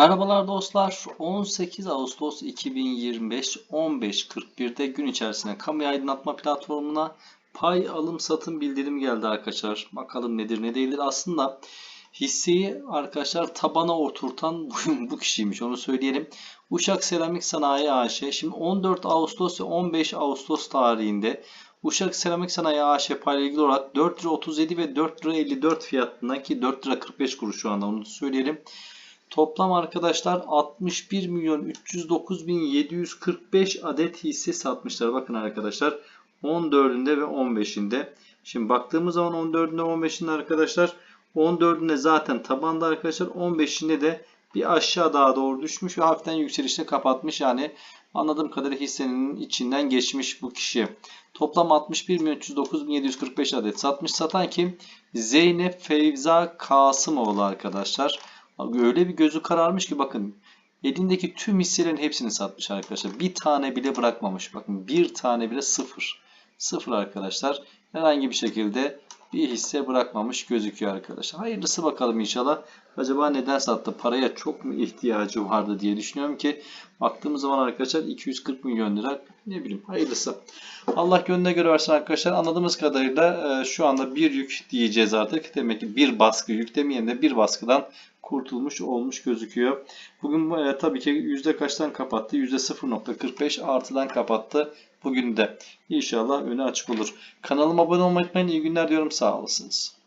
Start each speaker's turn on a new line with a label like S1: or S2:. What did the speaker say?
S1: Merhabalar dostlar. 18 Ağustos 2025 15.41'de gün içerisinde kamu aydınlatma platformuna pay alım satım bildirim geldi arkadaşlar. Bakalım nedir ne değildir. Aslında hisseyi arkadaşlar tabana oturtan bu kişiymiş onu söyleyelim. Uşak Seramik Sanayi AŞ. Şimdi 14 Ağustos ve 15 Ağustos tarihinde Uşak Seramik Sanayi AŞ payla ilgili olarak 4 lira 37 ve 4 lira 54 fiyatında ki 4 lira 45 kuruş şu anda onu söyleyelim. Toplam arkadaşlar 61 milyon 309 bin 745 adet hisse satmışlar. Bakın arkadaşlar 14'ünde ve 15'inde. Şimdi baktığımız zaman 14'ünde 15'inde arkadaşlar 14'ünde zaten tabanda arkadaşlar 15'inde de bir aşağı daha doğru düşmüş ve hafiften yükselişte kapatmış. Yani anladığım kadarıyla hissenin içinden geçmiş bu kişi. Toplam 61 milyon 309 bin 745 adet satmış. Satan kim? Zeynep Feyza Kasımoğlu arkadaşlar. Öyle bir gözü kararmış ki bakın elindeki tüm hisselerin hepsini satmış arkadaşlar. Bir tane bile bırakmamış. Bakın bir tane bile sıfır. Sıfır arkadaşlar. Herhangi bir şekilde bir hisse bırakmamış gözüküyor arkadaşlar. Hayırlısı bakalım inşallah. Acaba neden sattı? Paraya çok mu ihtiyacı vardı diye düşünüyorum ki baktığımız zaman arkadaşlar 240 milyon lira ne bileyim hayırlısı. Allah gönlüne göre versin arkadaşlar. Anladığımız kadarıyla e, şu anda bir yük diyeceğiz artık. Demek ki bir baskı yük demeyelim de bir baskıdan kurtulmuş olmuş gözüküyor. Bugün e, tabii ki yüzde kaçtan kapattı? Yüzde 0.45 artıdan kapattı. Bugün de inşallah önü açık olur. Kanalıma abone olmayı unutmayın. İyi günler diyorum. Sağ olasınız.